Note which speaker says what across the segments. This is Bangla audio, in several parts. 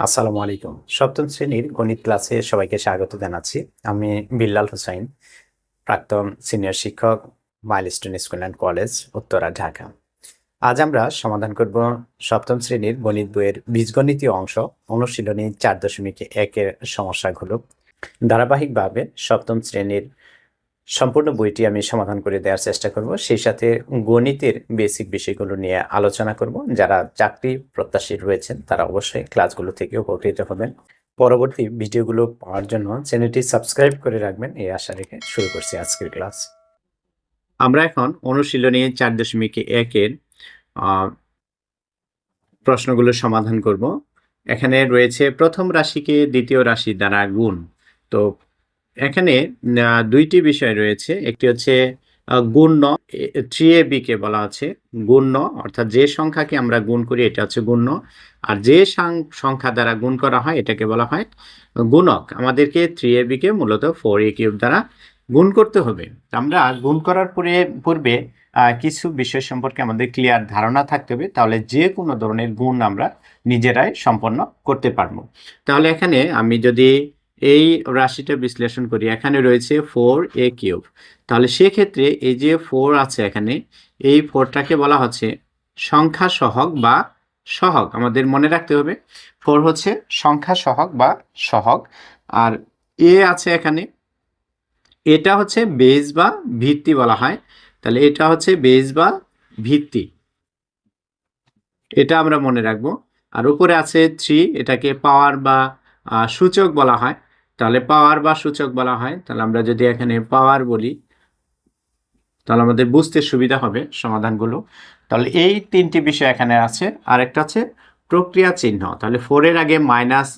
Speaker 1: আসসালামু আলাইকুম। সপ্তম শ্রেণির গণিত ক্লাসে সবাইকে স্বাগত জানাচ্ছি। আমি বিল্লাল হোসাইন, প্রাক্তন সিনিয়র শিক্ষক, Milestone School and College, Uttara, Dhaka. আজ আমরা সমাধান করব সপ্তম শ্রেণির গণিত বইয়ের বীজগণিতীয় অংশ, অনুশীলনী চার দশমিক একের সমস্যাগুলো। ধারাবাহিকভাবে সপ্তম শ্রেণির সম্পূর্ণ বইটি আমি সমাধান করে দেওয়ার চেষ্টা করব। সেই সাথে গণিতের বেসিক বিষয়গুলো নিয়ে আলোচনা করব। যারা চাকরি প্রত্যাশী রয়েছেন, তারা অবশ্যই ক্লাসগুলো থেকে উপকৃত হবেন। পরবর্তী ভিডিওগুলো পাওয়ার জন্য চ্যানেলটি সাবস্ক্রাইব করে রাখবেন। এই আশা রেখে শুরু করছি আজকের ক্লাস আমরা এখন অনুশীলনী চার দশমিক একের প্রশ্নগুলো সমাধান করব। এখানে রয়েছে প্রথম রাশিকে দ্বিতীয় রাশি দ্বারা গুণ। তো এখানে দুইটি বিষয় রয়েছে। একটি হচ্ছে গুণ্য থ্রি এ বি কে বলা আছে, গুণ্য, অর্থাৎ যে সংখ্যাকে আমরা গুণ করি, এটা হচ্ছে গুণ্য। আর যে সংখ্যা দ্বারা গুণ করা হয়, এটাকে বলা হয় গুণক। আমাদেরকে থ্রি এ বি কে মূলত ফোর এ কিউব দ্বারা গুণ করতে হবে। আমরা গুণ করার পরে, পূর্বে কিছু বিষয় সম্পর্কে আমাদের ক্লিয়ার ধারণা থাকতে হবে। তাহলে যে কোনো ধরনের গুণ আমরা নিজেরাই সম্পন্ন করতে পারব। তাহলে এখানে আমি যদি এই রাশিটা বিশ্লেষণ করি। এখানে রয়েছে ফোর এ কিউব তাহলে সেক্ষেত্রে এই যে ফোর আছে এখানে, এই ফোরটাকে বলা হচ্ছে সংখ্যা সহগ বা সহগ। আমাদের মনে রাখতে হবে ফোর হচ্ছে সংখ্যা সহগ বা সহগ। আর এ আছে এখানে, এটা হচ্ছে বেজ বা ভিত্তি বলা হয়। তাহলে এটা হচ্ছে বেজ বা ভিত্তি। এটা আমরা মনে রাখব। আর উপরে আছে থ্রি এটাকে পাওয়ার বা সূচক বলা হয়। তাহলে পাওয়ার বা সূচক বলা হয়, তাহলে আমরা যদি এখানে পাওয়ার বলি, তাহলে আমাদের বুঝতে সুবিধা হবে সমাধানগুলো। তাহলে এই তিনটি বিষয় এখানে আছে। আর একটা হচ্ছে প্রক্রিয়া চিহ্ন। তাহলে ফোরের আগে মাইনাস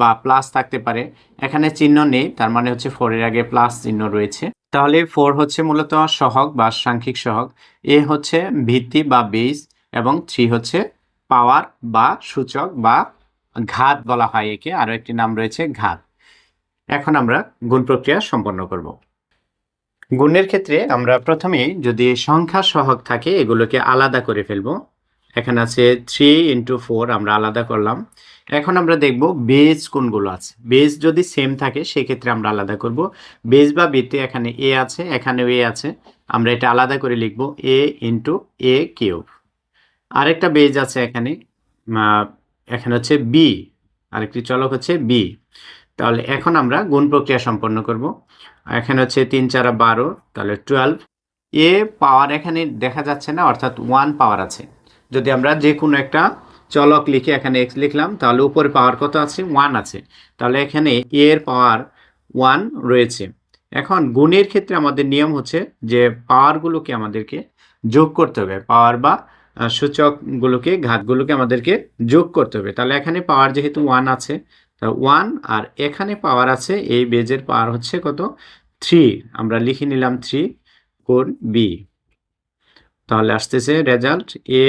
Speaker 1: বা প্লাস থাকতে পারে। এখানে চিহ্ন নেই, তার মানে হচ্ছে ফোরের আগে প্লাস চিহ্ন রয়েছে। তাহলে ফোর হচ্ছে মূলত সহগ বা সাংখ্যিক সহগ। এ হচ্ছে ভিত্তি বা বেস এবং থ্রি হচ্ছে পাওয়ার বা সূচক বা ঘাত বলা হয় একে। আরও একটি নাম রয়েছে ঘাত। এখন আমরা গুণ প্রক্রিয়া সম্পন্ন করব। গুণের ক্ষেত্রে আমরা প্রথমেই যদি সংখ্যা সহগ থাকে, এগুলোকে আলাদা করে ফেলব। এখানে আছে থ্রি ইন্টু ফোর আমরা আলাদা করলাম। এখন আমরা দেখব বেজ কোনগুলো আছে। বেজ যদি সেম থাকে, সেক্ষেত্রে আমরা আলাদা করব। বেজ বা বিতে এখানে এ আছে এখানে এ আছে। আমরা এটা আলাদা করে লিখব এ ইন্টু এ কিউব আরেকটা বেজ আছে এখানে এখানে হচ্ছে বি আরেকটি চলক হচ্ছে বি তাহলে এখন আমরা গুণ প্রক্রিয়া সম্পন্ন করব। এখানে হচ্ছে তিন, চারা বারো, তাহলে টুয়েলভ এ পাওয়ার এখানে দেখা যাচ্ছে না, অর্থাৎ ওয়ান পাওয়ার আছে। যদি আমরা যে কোনো একটা চলক লিখে এখানে এক্স লিখলাম, তাহলে উপরে পাওয়ার কত আছে? ওয়ান আছে। তাহলে এখানে এ এর পাওয়ার ওয়ান রয়েছে। এখন গুণের ক্ষেত্রে আমাদের নিয়ম হচ্ছে যে পাওয়ারগুলোকে আমাদেরকে যোগ করতে হবে। পাওয়ার বা সূচকগুলোকে, ঘাতগুলোকে আমাদেরকে যোগ করতে হবে। তাহলে এখানে পাওয়ার যেহেতু ওয়ান আছে তা ওয়ান আর এখানে পাওয়ার আছে, এই বেজের পাওয়ার হচ্ছে কত? থ্রি আমরা লিখে নিলাম থ্রি গুণ বি তাহলে আসতেছে result a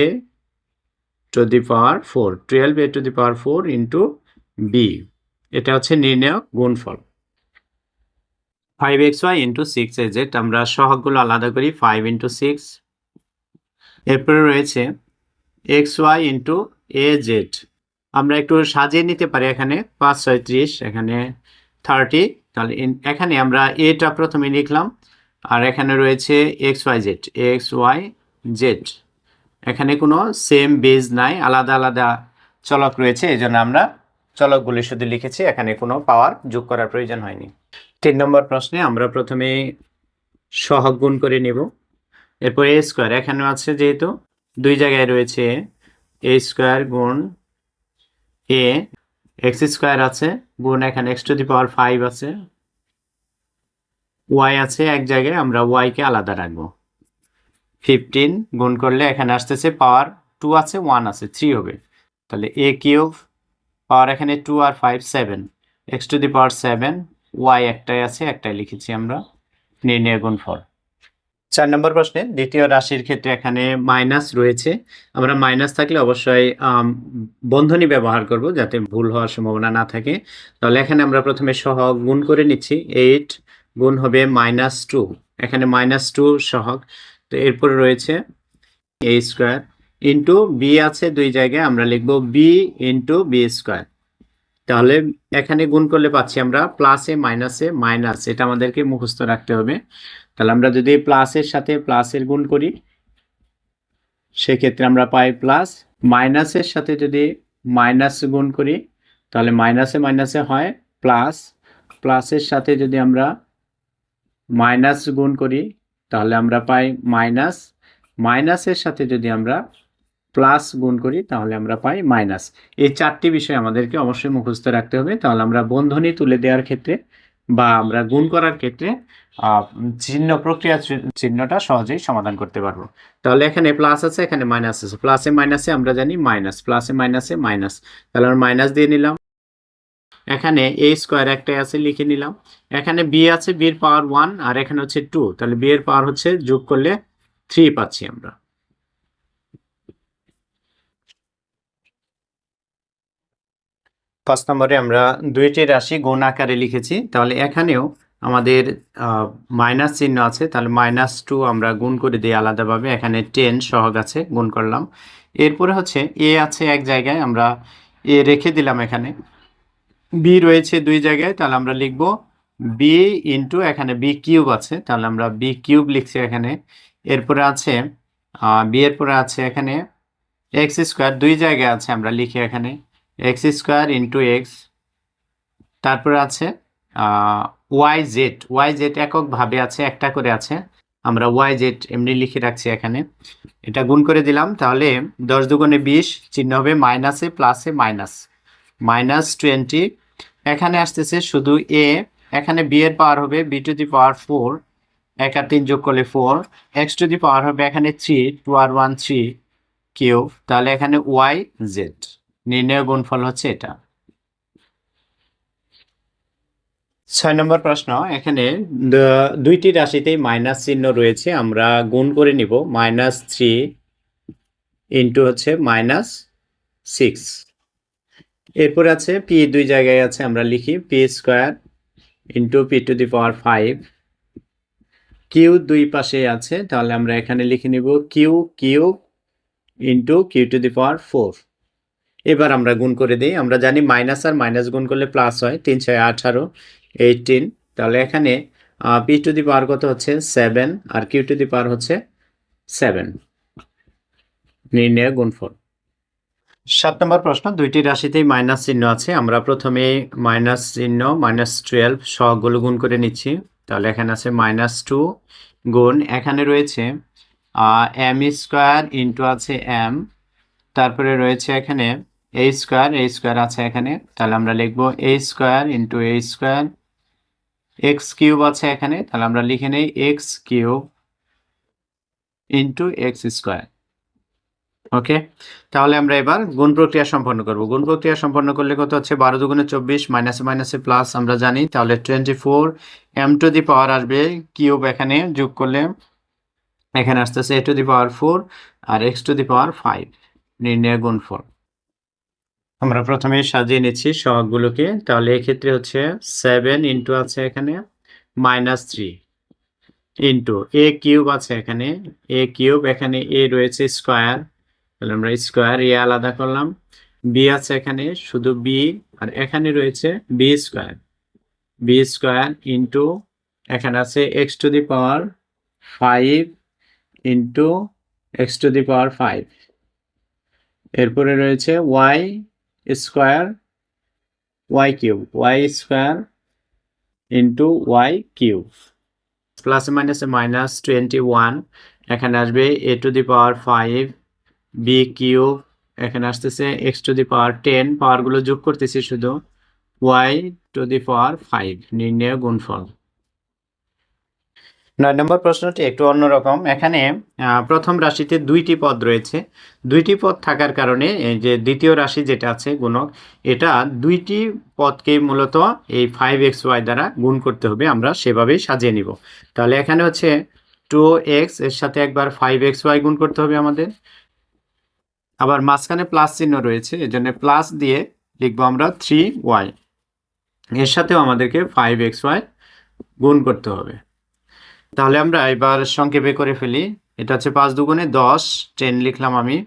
Speaker 1: to the power four twelve a to the power four into b এটা হচ্ছে নির্ণয় গুণফল। Five x y into six a z আমরা সহগগুলো আলাদা করি ফাইভ ইন্টু সিক্স এরপরে রয়েছে x y into a z আমরা একটু সাজিয়ে নিতে পারি এখানে পাঁচ, ছয়, ত্রিশ, এখানে থার্টি। তাহলে এখানে আমরা এটা প্রথমে লিখলাম। আর এখানে রয়েছে x, y, z. X, y, z. এখানে কোনো সেম বেজ নাই, আলাদা আলাদা চলক রয়েছে এই জন্য আমরা চলকগুলি শুধু লিখেছি, এখানে কোনো পাওয়ার যোগ করার প্রয়োজন হয়নি। তিন নম্বর প্রশ্নে আমরা প্রথমে সহগ গুণ করে নেব। এরপর এ স্কোয়ার এখানে আছে যেহেতু। দুই জায়গায় রয়েছে এ স্কোয়ার গুণ এ এক্স স্কোয়ার আছে, গুণ এখানে x to the power five আছে। ওয়াই আছে এক জায়গায়, আমরা ওয়াই কে আলাদা রাখব। ফিফটিন গুণ করলে এখানে আসতেছে পাওয়ার টু আছে ওয়ান আছে থ্রি হবে। তাহলে এ কিউব পাওয়ার এখানে two R five seven x to the power seven y একটাই আছে, একটাই লিখেছি আমরা, নির্ণয় গুণফল চার নম্বর প্রশ্নে, দ্বিতীয় রাশির ক্ষেত্রে এখানে মাইনাস রয়েছে। আমরা মাইনাস থাকলে অবশ্যই বন্ধনী ব্যবহার করব যাতে ভুল হওয়ার সম্ভাবনা না থাকে। তাহলে এখানে আমরা প্রথমে সহগ গুণ করে নিচ্ছি। এইট গুণ হবে মাইনাস টু এখানে মাইনাস টু সহগ। তো এরপরে রয়েছে এ স্কোয়ার ইন্টু বি আছে দুই জায়গায়, আমরা লিখব বি ইন্টু বি স্কোয়ার তাহলে এখানে গুণ করলে পাচ্ছি আমরা প্লাসে মাইনাসে মাইনাস এটা আমাদেরকে মুখস্থ রাখতে হবে। তাহলে আমরা যদি প্লাসের সাথে প্লাসের গুণ করি, সেক্ষেত্রে আমরা পাই প্লাস মাইনাসের সাথে যদি মাইনাস গুণ করি, তাহলে মাইনাসে মাইনাসে হয় প্লাস প্লাসের সাথে যদি আমরা মাইনাস গুণ করি, তাহলে আমরা পাই মাইনাস মাইনাসের সাথে যদি আমরা প্লাস গুণ করি, তাহলে আমরা পাই মাইনাস এই চারটি বিষয় আমাদেরকে অবশ্যই মুখস্থ রাখতে হবে। তাহলে আমরা বন্ধনী তুলে দেওয়ার ক্ষেত্রে বা আমরা গুণ করার ক্ষেত্রে চিহ্ন প্রক্রিয়া চিহ্নটা সহজেই সমাধান করতে পারব। তাহলে এখানে প্লাস আছে, এখানে মাইনাস আছে। প্লাসে মাইনাসে আমরা জানি মাইনাস প্লাসে মাইনাসে মাইনাস তাহলে আমরা মাইনাস দিয়ে নিলাম। এখানে এ স্কোয়ার একটাই আছে, লিখে নিলাম। এখানে বি আছে বি এর পাওয়ার ওয়ান আর এখানে হচ্ছে টু তাহলে বি এর পাওয়ার হচ্ছে, যোগ করলে থ্রি পাচ্ছি আমরা। পাঁচ নম্বরে আমরা দুইটি রাশি গুণ আকারে লিখেছি। তাহলে এখানেও আমাদের মাইনাস চিহ্ন আছে। তাহলে মাইনাস টু আমরা গুণ করে দিই আলাদাভাবে। এখানে টেন সহগ আছে, গুণ করলাম। এরপরে হচ্ছে এ আছে এক জায়গায়, আমরা এ রেখে দিলাম এখানে। বি রয়েছে দুই জায়গায়, তাহলে আমরা লিখব বি ইন্টু এখানে বি কিউব আছে। তাহলে আমরা বি কিউব লিখছি এখানে। এরপরে আছে বি এর পরে আছে এখানে এক্স স্কোয়ার, দুই জায়গায় আছে আমরা লিখি এখানে। X square into x. তারপরে আছে ওয়াই জেড। ওয়াই জেড এককভাবে আছে, একটা করে আছে। আমরা ওয়াই জেড এমনি লিখে রাখছি এখানে। এটা গুণ করে দিলাম, তাহলে দশ দুগুণে বিশ চিহ্ন হবে মাইনাসে প্লাসে মাইনাস। Minus twenty. এখানে আসতেছে শুধু এ, এখানে বি এর পাওয়ার হবে b to the power four. এক আর তিন যোগ করলে four. X to the power হবে এখানে থ্রি, টু আর ওয়ান থ্রি কিউ তাহলে এখানে ওয়াই জেড। নির্ণয় গুণফল হচ্ছে এটা। ছয় নম্বর প্রশ্ন, এখানে দুইটি রাশিতেই মাইনাস চিহ্ন রয়েছে, আমরা গুণ করে নিব, মাইনাস থ্রি ইন্টু হচ্ছে মাইনাস সিক্স। এরপর আছে পি দুই জায়গায় আছে, আমরা লিখি p square into p to the power five. Q দুই পাশে আছে, তাহলে আমরা এখানে লিখে নিব q q into q to the power four. এবার আমরা গুণ করে দিই। আমরা জানি মাইনাস আর মাইনাস গুণ করলে প্লাস হয়, তিন, ছয়, আঠারো এইটিন তাহলে এখানে পি টু দি পাওয়ার কত হচ্ছে? সেভেন আর কিউ টু দি পাওয়ার হচ্ছে সেভেন নির্ণয় গুণফল সাত নম্বর প্রশ্ন, দুইটি রাশিতেই মাইনাস চিহ্ন আছে। আমরা প্রথমে মাইনাস চিহ্ন মাইনাস টুয়েলভ সহগুলো গুণ করে নিচ্ছি। তাহলে এখানে আছে মাইনাস টু গুণ, এখানে রয়েছে এম স্কোয়ার ইন্টু আছে এম তারপরে রয়েছে এখানে এ স্কোয়ার এ স্কোয়ার আছে এখানে। তাহলে আমরা লিখব a square into a square x cube আছে এখানে। তাহলে আমরা লিখে নেই x cube into x square okay? তাহলে আমরা এবার গুণ প্রক্রিয়া সম্পন্ন করব। গুণ প্রক্রিয়া সম্পন্ন করলে কত হচ্ছে? বারো দুগুণে চব্বিশ মাইনাসে মাইনাসে প্লাস আমরা জানি। তাহলে twenty four m to the power আসবে কিউব এখানে যোগ করলে। এখানে আসতেছে a to the power four R x to the power five নির্ণয় গুণফল। আমরা প্রথমে সাজিয়ে নিচ্ছি সহগগুলোকে। তাহলে এক্ষেত্রে হচ্ছে সেভেন ইন্টু আছে এখানে minus three into a cube আছে এখানে। এ কিউব এখানে এ রয়েছে স্কোয়ার তাহলে আমরা স্কোয়ার এ আলাদা করলাম। বি আছে এখানে, শুধু বি আর এখানে রয়েছে b square b square into এখানে আছে x to the power five into x to the power five এরপরে রয়েছে y square y cube y square into y cube প্লাসে মাইনাসে মাইনাস টোয়েন্টি ওয়ান এখানে আসবে a to the power five b cube এখানে আসতেছে x to the power ten পাওয়ারগুলো যোগ করতেছি শুধু y to the power five নির্ণয় গুণফল। নয় নম্বর প্রশ্নটি একটু অন্যরকম। এখানে প্রথম রাশিতে দুইটি পদ রয়েছে। দুইটি পদ থাকার কারণে যে দ্বিতীয় রাশি যেটা আছে, গুণক, এটা দুইটি পদকে মূলত এই ফাইভ এক্স ওয়াই দ্বারা গুণ করতে হবে, আমরা সেভাবেই সাজিয়ে নিব। তাহলে এখানে হচ্ছে টু এক্সের সাথে একবার ফাইভ এক্স ওয়াই গুণ করতে হবে আমাদের। আবার মাঝখানে প্লাস চিহ্ন রয়েছে, এজন্য প্লাস দিয়ে লিখব আমরা থ্রি ওয়াই এর সাথেও আমাদেরকে ফাইভ এক্স ওয়াই গুণ করতে হবে। তাহলে আমরা এবার সংক্ষেপে করে ফেলি। এটা হচ্ছে পাঁচ দুগুণে দশ, টেন লিখলাম আমি।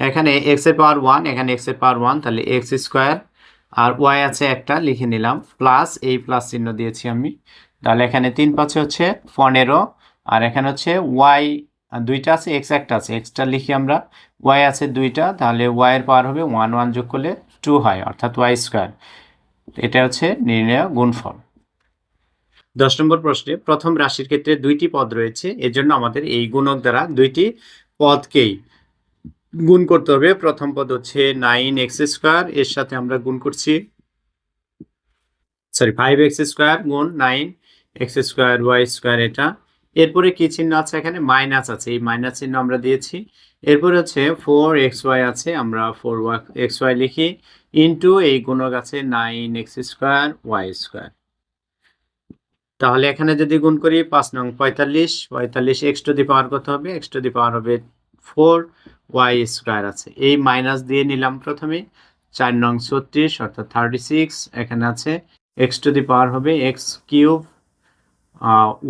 Speaker 1: এখানে এক্সের পাওয়ার ওয়ান এখানে এক্সের পাওয়ার ওয়ান তাহলে এক্স স্কোয়ার আর ওয়াই আছে একটা, লিখে নিলাম। প্লাস এই প্লাস চিহ্ন দিয়েছি আমি। তাহলে এখানে তিন পাঁচে হচ্ছে পনেরো, আর এখানে হচ্ছে ওয়াই দুইটা আছে এক্স একটা আছে। এক্সটা লিখি আমরা। ওয়াই আছে দুইটা, তাহলে ওয়াই এর পাওয়ার হবে ওয়ান ওয়ান যোগ করলে টু হয়, অর্থাৎ ওয়াই স্কোয়ার এটা হচ্ছে নির্ণয় গুণফল। দশ নম্বর প্রশ্নে প্রথম রাশির ক্ষেত্রে দুইটি পদ রয়েছে, এজন্য আমাদের এই গুণক দ্বারা দুইটি পদকেই গুণ করতে হবে। প্রথম পদ হচ্ছে নাইন এক্স স্কোয়ার, এর সাথে আমরা গুণ করছি, সরি, ফাইভ এক্স স্কোয়ার গুণ nine x square y square এটা। এরপরে কি চিহ্ন আছে এখানে? মাইনাস আছে, এই মাইনাস চিহ্ন আমরা দিয়েছি। এরপরে হচ্ছে ফোর এক্স ওয়াই আছে, আমরা ফোর ওয়াই এক্স ওয়াই লিখি। ইন্টু এই গুণক আছে nine x square y square. তাহলে এখানে যদি গুণ করি পাঁচ নং পঁয়তাল্লিশ পঁয়তাল্লিশ এক্স টু দি পাওয়ার কত হবে? এক্স টু দি পাওয়ার হবে ফোর ওয়াই স্কোয়ার আছে। এই মাইনাস দিয়ে নিলাম প্রথমে। চার নং ছত্রিশ, অর্থাৎ থার্টি সিক্স এখানে আছে এক্স টু দি পাওয়ার হবে x cube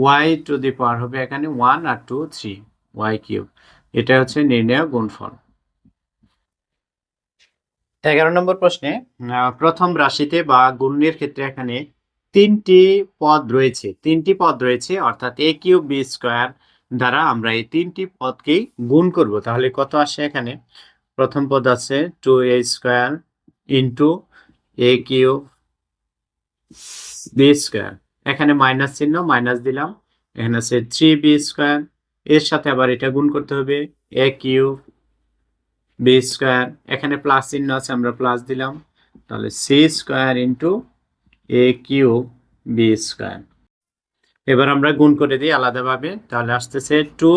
Speaker 1: y to the power হবে এখানে ওয়ান আর টু থ্রি ওয়াই কিউব এটা হচ্ছে নির্ণয় গুণফল। এগারো নম্বর প্রশ্নে প্রথম রাশিতে বা গুণের ক্ষেত্রে এখানে তিনটি পদ রয়েছে, তিনটি পদ রয়েছে, অর্থাৎ এ কিউব বি স্কোয়ার দ্বারা আমরা এই তিনটি পদকেই গুণ করব। তাহলে কত আসে এখানে? প্রথম পদ আছে two a square into a cube b square. এখানে মাইনাস চিহ্ন মাইনাস দিলাম। এখানে আছে থ্রি বি স্কোয়ার। এর সাথে আবার এটা গুণ করতে হবে এ কিউব বি স্কোয়ার। এখানে প্লাস চিহ্ন আছে, আমরা প্লাস দিলাম। তাহলে c square into a cube b square. এবার আমরা গুণ করে দিই আলাদাভাবে, তাহলে আসতেছে টু,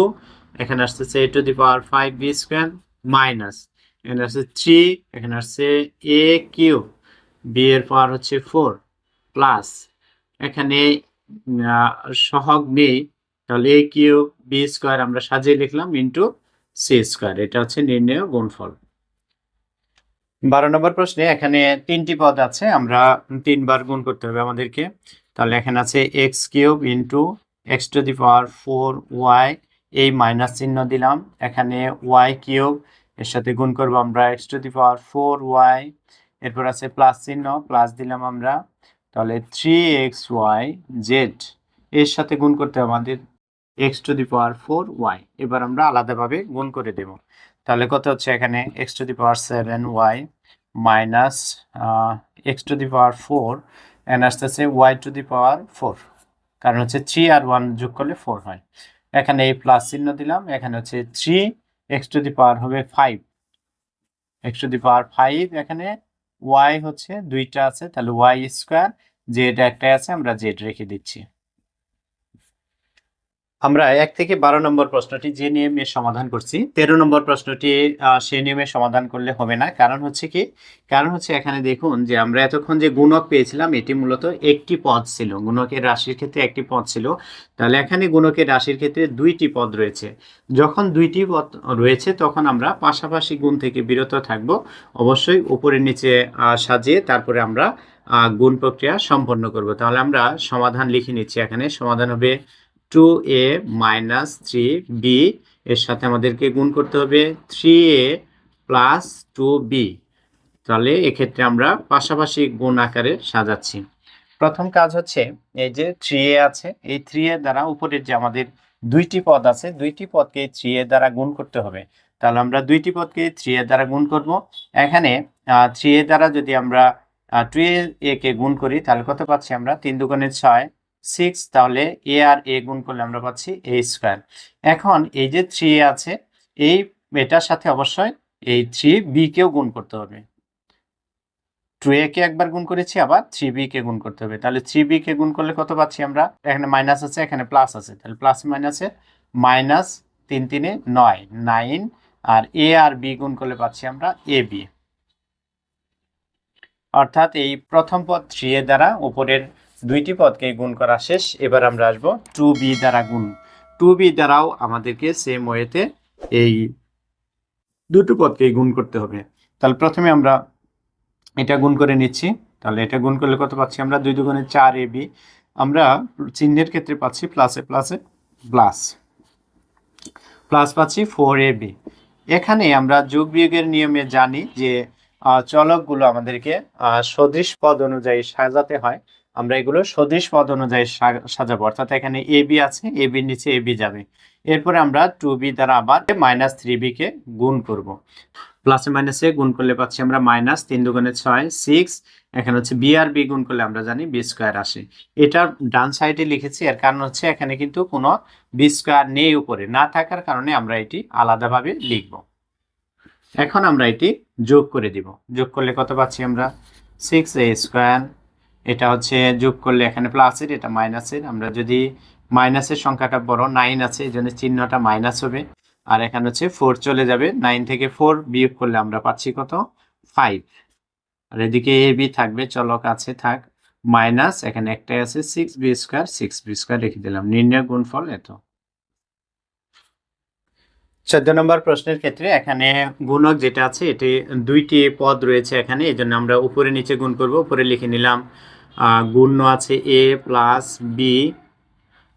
Speaker 1: এখানে আসতেছে a to the power five b square minus, এখানে আসছে থ্রি, এখানে আসছে এ কিউ বি এর পাওয়ার হচ্ছে ফোর প্লাস, এখানে সহগ নেই তাহলে এ কিউ বি স্কোয়ার আমরা সাজিয়ে লিখলাম ইন্টু সি স্কোয়ার, এটা হচ্ছে নির্ণয় গুণফল। বারো নম্বর প্রশ্নে এখানে তিনটি পদ আছে, আমরা তিনবার গুণ করতে হবে আমাদেরকে। তাহলে এখানে আছে x cube into x to the power four y, এই মাইনাস চিহ্ন দিলাম। এখানে ওয়াই কিউব, এর সাথে গুণ করব আমরা x to the power four y, এরপর আছে প্লাস চিহ্ন, প্লাস দিলাম আমরা। তাহলে থ্রি এক্স ওয়াই জেড, এর সাথে গুণ করতে হবে আমাদের x to the power four y, এবার আমরা আলাদাভাবে গুণ করে দেব। তাহলে কত হচ্ছে এখানে? X to the power seven y minus x to the power four n আসতেছে y to the power four কারণ হচ্ছে থ্রি আর ওয়ান যোগ করলে ফোর হয়। এখানে এই প্লাস চিহ্ন দিলাম। এখানে হচ্ছে three x to the power হবে five x to the power five এখানে ওয়াই হচ্ছে দুইটা আছে। তাহলে ওয়াই স্কোয়ার জেড একটাই আছে, আমরা জেড রেখে দিচ্ছি। আমরা এক থেকে বারো নম্বর প্রশ্নটি যে নিয়মে সমাধান করছি, তেরো নম্বর প্রশ্নটি সে নিয়মে সমাধান করলে হবে না। কারণ হচ্ছে কি? কারণ হচ্ছে এখানে দেখুন যে আমরা এতক্ষণ যে গুণক পেয়েছিলাম, এটি মূলত একটি পদ ছিল। গুণকের রাশির ক্ষেত্রে একটি পদ ছিল। তাহলে এখানে গুণকের রাশির ক্ষেত্রে দুইটি পদ রয়েছে। যখন দুইটি পদ রয়েছে, তখন আমরা পাশাপাশি গুণ থেকে বিরত থাকব। অবশ্যই উপরে নিচে সাজিয়ে তারপরে আমরা গুণ প্রক্রিয়া সম্পন্ন করব। তাহলে আমরা সমাধান লিখে নিচ্ছি। এখানে সমাধান হবে two a minus three b এর সাথে আমাদেরকে গুণ করতে হবে three a plus two b তাহলে এক্ষেত্রে আমরা পাশাপাশি গুণ আকারে সাজাচ্ছি। প্রথম কাজ হচ্ছে এই যে থ্রি এ আছে, এই থ্রি এর দ্বারা উপরের যে আমাদের দুইটি পদ আছে, দুইটি পদকে থ্রি এর দ্বারা গুণ করতে হবে। তাহলে আমরা দুইটি পদকে থ্রি এর দ্বারা গুণ করব। এখানে থ্রি এর দ্বারা যদি আমরা টু এ কে গুণ করি, তাহলে কত পাচ্ছি আমরা? তিন দুগুণে ছয়। সিক্স তাহলে এ আর এ গুণ করলে আমরা পাচ্ছি এ স্কোয়ার এখন এই যে থ্রি এ আছে, এই এটার সাথে অবশ্যই এই থ্রি বি কেও গুণ করতে হবে। টু এ কে একবার গুণ করেছি, আবার থ্রি বি কে গুণ করতে হবে। তাহলে থ্রি বি কে গুণ করলে কত পাচ্ছি আমরা? এখানে মাইনাস আছে, এখানে প্লাস আছে। তাহলে প্লাস মাইনাসে মাইনাস তিন তিনে নয় নাইন আর এ আর বি গুণ করলে পাচ্ছি আমরা এ বি অর্থাৎ এই প্রথম পদ থ্রি এর দ্বারা উপরের দুইটি পদকে গুণ করা শেষ। এবার আমরা আসব টু বি দ্বারা গুণ। টু বি দ্বারাও আমাদেরকে সেম ওয়েতে এই দুটো পদকে গুণ করতে হবে। তাহলে প্রথমে আমরা এটা গুণ করে নিচ্ছি। তাহলে এটা গুণ করলে কত পাচ্ছি আমরা? দুই দুগুণে চার এ বি। আমরা চিহ্নের ক্ষেত্রে পাচ্ছি প্লাসে প্লাসে প্লাস প্লাস পাচ্ছি ফোর এ বি। এখানে আমরা যোগ বিয়োগের নিয়মে জানি যে চলকগুলো আমাদেরকে সদৃশ পদ অনুযায়ী সাজাতে হয়। আমরা এগুলো সদৃশ পদ অনুযায়ী সাজাবো। অর্থাৎ এখানে এ বি আছে এ বির নিচে এ বি যাবে। এরপরে আমরা টু বি দ্বারা আবার মাইনাস থ্রি বি কে গুণ করব। প্লাসে মাইনাসে গুণ করলে পাচ্ছি আমরা মাইনাস তিন দুগুণে ছয় সিক্স এখানে হচ্ছে বি আর বি গুণ করলে আমরা জানি বি স্কোয়ার আসে। এটার ডান সাইডে লিখেছি, এর কারণ হচ্ছে এখানে কিন্তু কোনো বি স্কোয়ার নেই উপরে। না থাকার কারণে আমরা এটি আলাদাভাবে লিখব। এখন আমরা এটি যোগ করে দিব। যোগ করলে কত পাচ্ছি আমরা? সিক্স এ স্কোয়ার এটা হচ্ছে যোগ করলে এখানে প্লাসের এটা মাইনাসের আমরা যদি মাইনাসের সংখ্যাটা বড় নাইন আছে এই জন্য চিহ্নটা মাইনাস হবে। আর এখানে হচ্ছে ফোর চলে যাবে। নাইন থেকে ফোর বিয়োগ করলে আমরা পাচ্ছি কত? ফাইভ আর এদিকে এ বি থাকবে চলক আছে থাক। মাইনাস এখানে একটাই আছে six b square six b square রেখে দিলাম। নির্ণয় গুণফল এত। চোদ্দ নম্বর প্রশ্নের ক্ষেত্রে এখানে গুণক যেটা আছে, এটি দুইটি পদ রয়েছে এখানে এই জন্য আমরা উপরে নিচে গুণ করব। উপরে লিখে নিলাম গুণ্য আছে এ প্লাস বি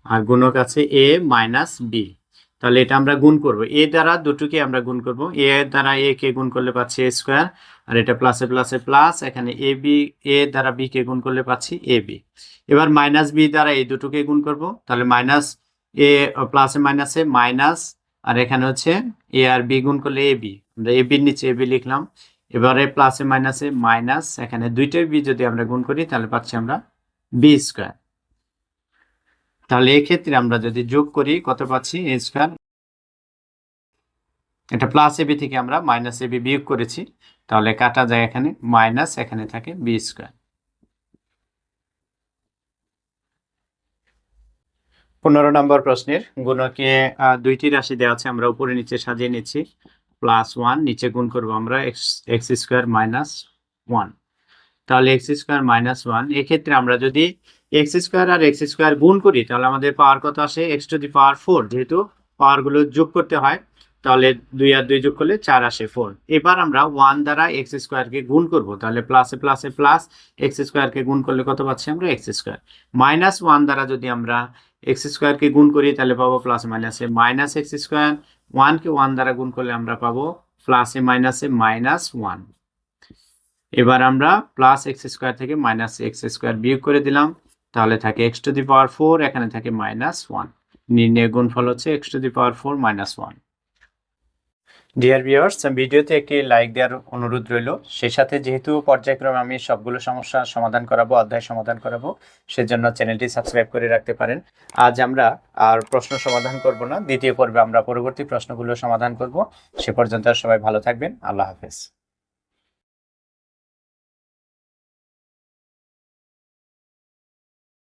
Speaker 1: আর গুণক আছে এ মাইনাস বি। তাহলে এটা আমরা গুণ করব। এ দ্বারা দুটোকে আমরা গুণ করব। এ দ্বারা এ কে গুণ করলে পাচ্ছি এ স্কোয়ার, আর এটা প্লাসে প্লাসে প্লাস, এখানে এ বি, এ দ্বারা বি কে গুণ করলে পাচ্ছি এ বি। এবার মাইনাস বি দ্বারা এই দুটোকে গুণ করব। তাহলে মাইনাস এ প্লাসে মাইনাসে মাইনাস, আর এখানে হচ্ছে এ আর বি গুণ করলে এ বি। আমরা এ বির নিচে এ বি লিখলাম। এবারে প্লাসে মাইনাসে মাইনাস এখানে দুইটাই বি যদি আমরা গুণ করি, তাহলে পাচ্ছি আমরা বি স্কোয়ার তাহলে এক্ষেত্রে আমরা যদি যোগ করি, কত পাচ্ছি? এ স্কোয়ার এটা প্লাস এবি থেকে আমরা মাইনাস এবি বিয়োগ করেছি। তাহলে কাটা যায় এখানে মাইনাস এখানে থাকে বি স্কোয়ার পনেরো নম্বর প্রশ্নের গুণকে দুইটি রাশি দেওয়া আছে, আমরা উপরে নিচে সাজিয়ে নিচ্ছি। প্লাস ওয়ান নিচে গুণ করব আমরা x x square minus one তাহলে এক্স স্কোয়ার মাইনাস ওয়ান এক্ষেত্রে আমরা যদি এক্স স্কোয়ার আর এক্স স্কোয়ার গুণ করি, তাহলে আমাদের পাওয়ার কত আসে? X to the power four যেহেতু পাওয়ারগুলো যোগ করতে হয়, তাহলে দুই আর দুই যোগ করলে চার আসে ফোর এবার আমরা ওয়ান দ্বারা এক্স স্কোয়ারকে গুণ করব, তাহলে প্লাসে প্লাসে প্লাস এক্স স্কোয়ারকে গুণ করলে কত পাচ্ছি আমরা? এক্স স্কোয়ার মাইনাস ওয়ান দ্বারা যদি আমরা এক্স স্কোয়ারকে গুণ করি, তাহলে পাবো প্লাস মাইনাসে মাইনাস এক্স স্কোয়ার ওয়ানকে ওয়ান দ্বারা গুণ করলে আমরা পাবো প্লাসে মাইনাসে মাইনাস ওয়ান এবার আমরা প্লাস এক্স স্কোয়ার থেকে মাইনাস এক্স স্কোয়ার বিয়োগ করে দিলাম, তাহলে থাকে x to the power four এখানে থাকে মাইনাস ওয়ান নির্ণয় গুণফল হচ্ছে x to the power four minus one dear viewers ভিডিওতে একটি লাইক দেওয়ার অনুরোধ রইল। সেই সাথে যেহেতু পর্যায়ক্রমে আমি সবগুলো সমস্যা সমাধান করাবো, অধ্যায় সমাধান করাবো, সেজন্য চ্যানেলটি সাবস্ক্রাইব করে রাখতে পারেন। আজ আমরা আর প্রশ্ন সমাধান করব না, দ্বিতীয় পর্বে আমরা পরবর্তী প্রশ্নগুলো সমাধান করব। সে পর্যন্ত সবাই ভালো থাকবেন, আল্লাহ হাফেজ।